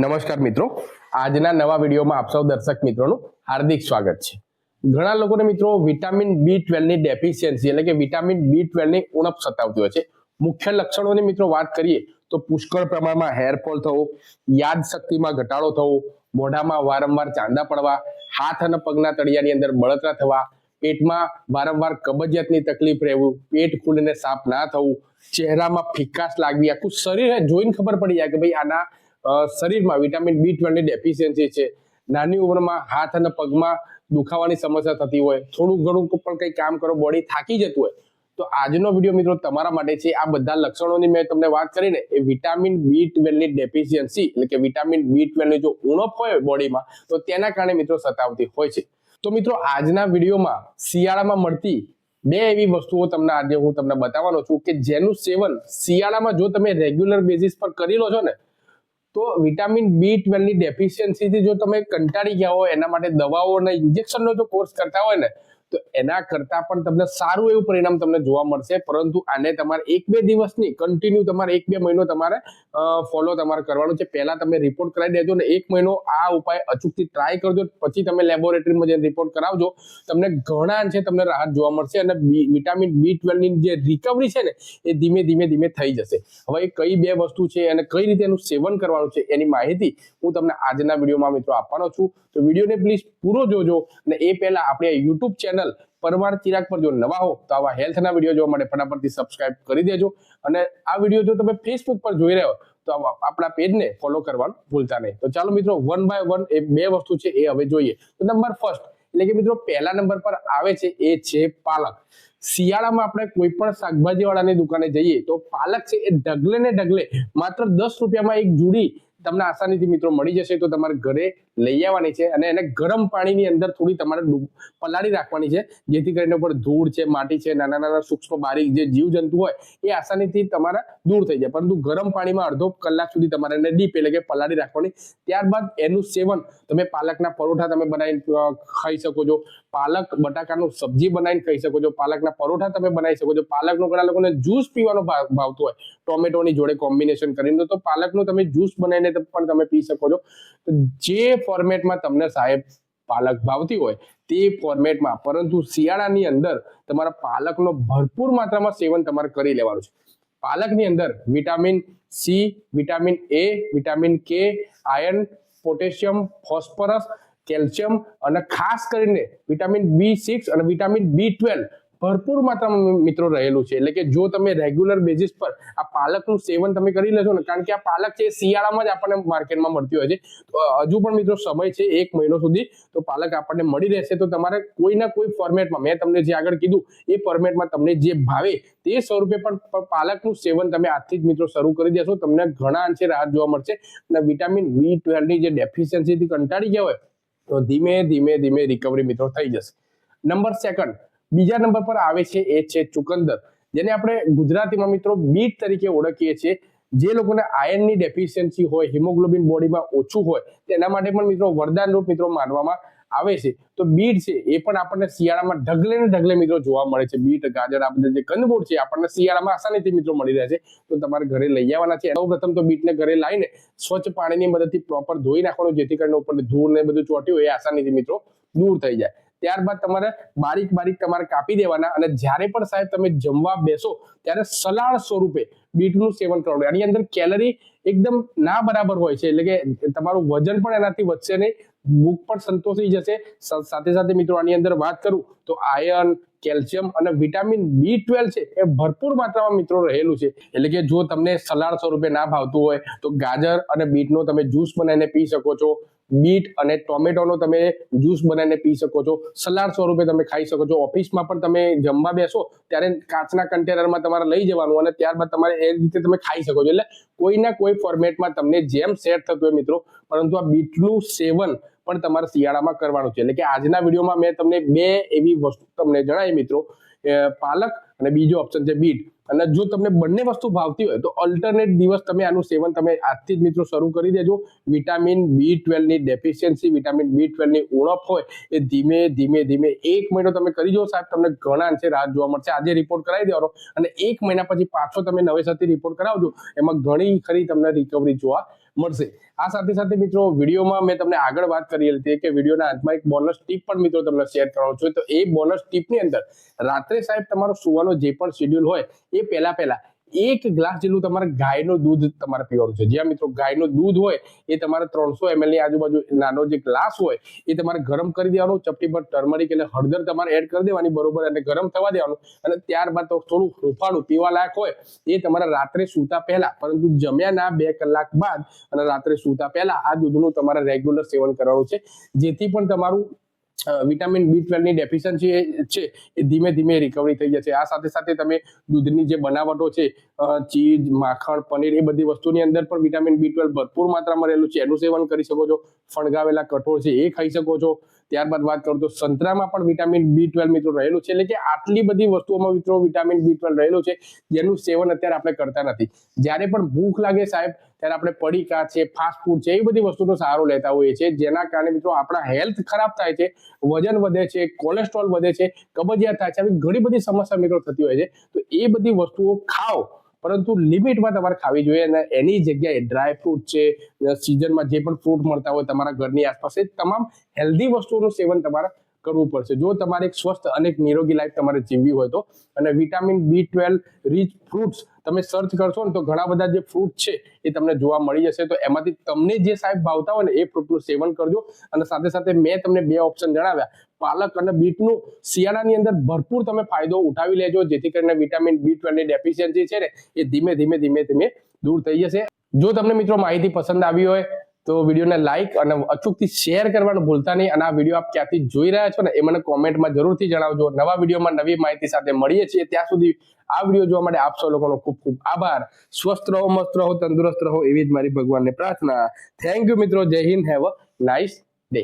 નમસ્કાર મિત્રો. આજના નવા વિડીયોમાં આપ સૌ દર્શક મિત્રોનું હાર્દિક સ્વાગત છે. ઘણા લોકોને મિત્રો વિટામિન બી ટ્વેલ્વની ડેફિશિયન્સી એટલે કે વિટામિન બી ટ્વેલ્વની ઉણપ સતાવતી હોય છે. મુખ્ય લક્ષણોની મિત્રો વાત કરીએ તો પુષ્કળ પ્રમાણમાં હેરફોલ થવો યાદ શક્તિમાં ઘટાડો થવો, મોઢામાં વારંવાર ચાંદા પડવા, હાથ અને પગના તળિયાની અંદર બળતરા થવા, પેટમાં વારંવાર કબજિયાતની તકલીફ રહેવું, પેટ ખુલીને સાફ ના થવું, ચહેરામાં ફિકાશ લાગવી, આખું શરીર જોઈને ખબર પડી જાય કે ભાઈ આના શરીરમાં વિટામિન બી ટ્વેલ્વની ડેફિશિયન્સી છે. નાની ઉંમરમાં હાથ અને પગમાં દુખાવાની સમસ્યા થતી હોય, થોડું ઘણું પણ કંઈ કામ કરો બોડી થાકી જતું હોય, તો આજનો વીડિયો મિત્રો તમારા માટે છે. આ બધા લક્ષણોની મેં તમને વાત કરીને એ વિટામિન બી ટ્વેલ્વની ડેફિશિયન્સી, એટલે કે વિટામિન બી ટ્વેલ્વની જો ઉણપ હોય બોડીમાં, તો તેના કારણે મિત્રો સતાવતી હોય છે. તો મિત્રો આજના વિડીયોમાં શિયાળામાં મળતી બે એવી વસ્તુઓ તમને આજે હું તમને બતાવવાનો છું કે જેનું સેવન શિયાળામાં જો તમે રેગ્યુલર બેઝિસ પર કરી લો છો ને તો વિટામિન બી ટ્વેલ્વની ડેફિશિયન્સીથી જો તમે કંટાળી ગયા હોય, એના માટે દવાઓ અને ઇન્જેક્શનનો જો કોર્સ કરતા હોય ને તો એના કરતા પણ તમને સારું એવું પરિણામ તમને જોવા મળશે. પરંતુ આને તમારે એક બે દિવસની કન્ટિન્યુ તમારે એક બે મહિનો તમારે ફોલો તમારે કરવાનું છે. પહેલા તમે રિપોર્ટ કરાવી દેજો ને એક મહિનો આ ઉપાય અચૂકથી ટ્રાય કરજો. પછી તમે લેબોરેટરીમાં જઈને રિપોર્ટ કરાવજો. તમને ઘણા છે તમને રાહત જોવા મળશે અને વિટામિન બી ટ્વેલ્વની જે રિકવરી છે ને, એ ધીમે ધીમે ધીમે થઈ જશે. હવે એ કઈ બે વસ્તુ છે અને કઈ રીતે એનું સેવન કરવાનું છે એની માહિતી હું તમને આજના વિડીયોમાં મિત્રો આપવાનો છું. તો વિડીયોને પ્લીઝ પૂરો જોજો અને એ પહેલા આપણે યુટ્યુબ ચેનલ પરમાર ચિરાગ પર જો નવા હો, તો આવા હેલ્થના વીડિયો જોવા માટે ફટાફટથી સબસ્ક્રાઇબ કરી દેજો. અને આ વીડિયો જો તમે ફેસબુક પર જોઈ રહ્યા તો આપણા પેજને ફોલો કરવાનું ભૂલતા નહીં. તો ચાલો મિત્રો વન બાય વન એ બે વસ્તુ છે એ હવે જોઈએ. તો નંબર ફર્સ્ટ એટલે કે મિત્રો પહેલા નંબર પર આવે છે એ છે પાલક. શિયાળામાં આપણે કોઈ પણ શાકભાજી વાળાની દુકાને જઈએ તો પાલક છે એ ઢગલે ને ઢગલે માત્ર દસ રૂપિયામાં એક જુડી તમને આસાનીથી મિત્રો મળી જશે તો તમારે ઘરે લઈ આવવાની છે અને એને ગરમ પાણીની અંદર થોડી તમારે પલાળી રાખવાની છે. જેથી કરીને ઉપર ધૂળ છે, માટી છે, નાના નાના સૂક્ષ્મ બારીક જે જીવજંતુ હોય એ આસાનીથી તમારા દૂર થઈ જાય. પરંતુ ગરમ પાણીમાં અડધો કલાક સુધી તમારે એને ડીપ એટલે કે પલાળી રાખવાની. ત્યારબાદ એનું સેવન તમે પાલકના પરોઠા તમે બનાવીને ખાઈ શકો છો. પાલક બટાકાનું સબ્જી બનાવીને ખાઈ શકો છો. પાલકના પરોઠા તમે બનાવી શકો છો. પાલકનો ઘણા લોકોને જ્યુસ પીવાનો ભાવતું હોય. ટોમેટોની જોડે કોમ્બિનેશન કરીને તો પાલકનું તમે જ્યુસ બનાવીને પણ તમે પી શકો છો. જે ફોર્મેટમાં તમને સાહેબ પાલક ભાવતી હોય, તે ફોર્મેટમાં પરંતુ શિયાળાની અંદર તમારા પાલકનો ભરપૂર માત્રામાં સેવન તમારે કરી લેવાનું છે. પાલકની અંદર vitamin C vitamin A vitamin K iron potassium phosphorus calcium અને ખાસ કરીને વિટામિન બી સિક્સ અને વિટામિન બી ટ્વેલ્વ ભરપૂર માત્રામાં મિત્રો રહેલું છે. એટલે કે જો તમે રેગ્યુલર બેઝિસ પર આ પાલકનું સેવન તમે કરી લેશો ને, કારણ કે આ પાલક છે શિયાળામાં જ આપણને માર્કેટમાં મળતી હોય છે. તો હજુ પણ મિત્રો સમય છે એક મહિનો સુધી, તો પાલક આપણને મળી રહેશે. તો તમારે કોઈના કોઈ ફોર્મેટમાં, મેં તમને જે આગળ કીધું, એ ફોર્મેટમાં તમને જે ભાવે તે સ્વરૂપે પણ પાલકનું સેવન તમે આજથી જ મિત્રો શરૂ કરી દેશો. તમને ઘણા અંશે રાહત જોવા મળશે. અને વિટામિન બી ટ્વેલ્વની જે ડેફિશિયન્સીથી કંટાળી ગયા હોય તો ધીમે ધીમે ધીમે રિકવરી મિત્રો થઈ જશે. નંબર સેકન્ડ બીજા નંબર પર આવે છે એ છે ચુકંદર. જેને આપણે ગુજરાતીમાં મિત્રો બીટ તરીકે ઓળખીએ છીએ. જે લોકોને આયર્નની ડેફિશિયન્સી હોય હિમોગ્લોબિન બોડીમાં ઓછું હોય, તેના માટે પણ મિત્રો વરદાન રૂપ મિત્રો માનવામાં આવે છે, તો બીટ છે, એ પણ આપણને શિયાળામાં ઢગલે ને ઢગલે મિત્રો જોવા મળે છે. બીટ, ગાજર, આ બધા જે કંદમૂળ છે આપણને શિયાળામાં આસાનીથી મિત્રો મળી રહે છે. તો તમારે ઘરે લઈ આવવાના છે. સૌ પ્રથમ તો બીટને ઘરે લાવીને સ્વચ્છ પાણીની મદદથી પ્રોપર ધોઈ નાખવાનું, જેથી કરીને ઉપર ધૂળ ને બધું ચોટ્યું હોય, એ આસાનીથી મિત્રો દૂર થઈ જાય. ત્યારબાદ તમારે બારીક બારીક તમારે કાપી દેવાના અને જ્યારે પણ સાહેબ તમે જમવા બેસો, ત્યારે સલાડ સ્વરૂપે બીટનું સેવન કરવાનું. એની અંદર કેલરી એકદમ ના બરાબર હોય છે. એટલે કે તમારું વજન પણ એનાથી વધશે નહીં. ભૂખ પણ સંતોષી જશે. સાથે સાથે મિત્રો આની અંદર વાત કરું તો આયર્ન કેલ્શિયમ અને વિટામિન બી ટ્વેલ્વ છે એ ભરપૂર માત્રામાં મિત્રો રહેલું છે. એટલે કે જો તમને સલાડ સ્વરૂપે ના ભાવતું હોય, તો ગાજર અને બીટનો તમે જ્યુસ બનાવીને પી શકો છો. બીટ અને ટોમેટોનો તમે જ્યુસ બનાવીને પી શકો છો. સલાડ સ્વરૂપે તમે ખાઈ શકો છો. ઓફિસમાં પણ તમે જમવા બેસો, ત્યારે કાચના કન્ટેનરમાં તમારે લઈ જવાનું અને ત્યારબાદ તમારે એ રીતે તમે ખાઈ શકો છો. એટલે કોઈના કોઈ ફોર્મેટમાં તમને જેમ સેટ થતું હોય મિત્રો, પરંતુ આ બીટનું સેવન પણ તમારે શિયાળામાં કરવાનું છે. એટલે કે આજના વિડીયોમાં મેં તમને બે એવી વસ્તુ તમને જણાવી મિત્રો. પાલક અને બીજો ઓપ્શન છે બીટ. અને જો તમને બંને વસ્તુ ભાવતી હોય તો અલ્ટરનેટ દિવસ તમે આનું સેવન તમે આજથી જ મિત્રો શરૂ કરી દેજો. વિટામિન બી ટ્વેલ્વની ડેફિશિયન્સી વિટામિન બી ટ્વેલ્વની ઉણપ હોય એ ધીમે ધીમે ધીમે એક મહિનો તમે કરી જુઓ સાહેબ, તમને ઘણા અંશે રાહત જોવા મળશે. આજે રિપોર્ટ કરાવી દેવાનો અને એક મહિના પછી પાછો તમે નવેસરથી રિપોર્ટ કરાવજો. એમાં ઘણી ખરી તમને રિકવરી જોવા મળશે. આ સાથે સાથે મિત્રો, વિડીયોમાં મેં તમને આગળ વાત કરી હતી કે વિડીયોના અંતમાં એક બોનસ ટીપ પણ મિત્રો તમને શેર કરવાનો છું. તો એ બોનસ ટીપની અંદર રાત્રે સાહેબ તમારો સુવાનો જે પણ શેડ્યુલ હોય, એ પહેલા પહેલા એક ગ્લાસ જેટલું તમારે ગાયનું દૂધ તમારે પીવાનું છે. જ્યાં મિત્રો ગાયનું દૂધ હોય, એ તમારે ત્રણસો એમએલની આજુબાજુ નાનો જે ગ્લાસ હોય, એ તમારે ગરમ કરી દેવાનું, ચપટી પર ટર્મરિક એટલે હળદર તમારે એડ કરી દેવાની બરોબર, અને ગરમ થવા દેવાનું, અને ત્યારબાદ થોડું હુંફાળું પીવા લાયક હોય, એ તમારે રાત્રે સૂતા પહેલા, પરંતુ જમ્યાના બે કલાક બાદ અને રાત્રે સૂતા પહેલા આ દૂધનું તમારે રેગ્યુલર સેવન કરવાનું છે. જેથી પણ તમારું વિટામિન બી ટ્વેલ્વની ડેફિશિયન્સી છે, એ ધીમે ધીમે રિકવરી થઈ જશે. આ સાથે સાથે તમે દૂધની જે બનાવટો છે ચીઝ, માખણ, પનીર એ બધી વસ્તુની અંદર પણ વિટામિન બી ટ્વેલ્વ ભરપૂર માત્રામાં રહેલું છે. એનું સેવન કરી શકો છો. ફણગાવેલા કઠોળ છે એ ખાઈ શકો છો. ત્યારબાદ વાત કરું તો સંતરામાં પણ વિટામિન બી ટ્વેલ્વ મિત્રો રહેલું છે. એટલે કે આટલી બધી વસ્તુઓમાં મિત્રો વિટામિન બી ટ્વેલ્વ રહેલું છે. જેનું સેવન અત્યારે આપણે કરતા નથી. જ્યારે પણ ભૂખ લાગે સાહેબ, ત્યારે આપણે પડીકા છે ફાસ્ટ ફૂડ છે એ બધી વસ્તુનો સહારો લેતા હોઈએ છીએ. જેના કારણે મિત્રો આપણા હેલ્થ ખરાબ થાય છે, વજન વધે છે કોલેસ્ટ્રોલ વધે છે, કબજિયાત થાય છે, આવી ઘણી બધી સમસ્યા મિત્રો થતી હોય છે. તો એ બધી વસ્તુઓ ખાઓ. પરંતુ લિમિટમાં તમારે ખાવી જોઈએ અને એની જગ્યાએ ડ્રાય ફ્રૂટ છે સિઝનમાં જે પણ ફ્રૂટ મળતા હોય તમારા ઘરની આસપાસ, એ તમામ હેલ્ધી વસ્તુઓનું સેવન તમારે કરવું પડશે. જો તમારે એક સ્વસ્થ અને નિરોગી લાઈફ તમારે જીવવી હોય તો, અને vitamin B twelve rich fruits તમે સર્ચ કરશો ને તો ઘણા બધા જે ફ્રૂટ છે એ તમને જોવા મળી જશે. તો એમાંથી તમને જે સાહેબ ભાવતા હોય ને એ ફ્રૂટનું સેવન કરજો. અને સાથે સાથે મેં તમને બે ઓપ્શન જણાવ્યા. પાલક અને બીટનું શિયાળાની અંદર ભરપૂર તમે ફાયદો ઉઠાવી લેજો, જેથી કરીને વિટામિન બી ટ્વેલ્વની ડેફિશિયન્સી છે ને એ ધીમે ધીમે ધીમે ધીમે દૂર થઈ જશે. જો તમને મિત્રો માહિતી પસંદ આવી હોય તો વિડીયોને લાઇક અને અચૂકથી શેર કરવાનું ભૂલતા નહીં. અને આ વીડિયો આપ ક્યાંથી જોઈ રહ્યા છો ને એ મને કોમેન્ટમાં જરૂરથી જણાવજો. નવા વિડીયોમાં નવી માહિતી સાથે મળીએ છીએ. ત્યાં સુધી આ વીડિયો જોવા માટે આપ સૌ લોકોનો ખૂબ ખૂબ આભાર. સ્વસ્થ રહો, મસ્ત રહો, તંદુરસ્ત રહો એવી જ મારી ભગવાનને પ્રાર્થના. થેન્ક યુ મિત્રો. Jai Hind. Have a nice day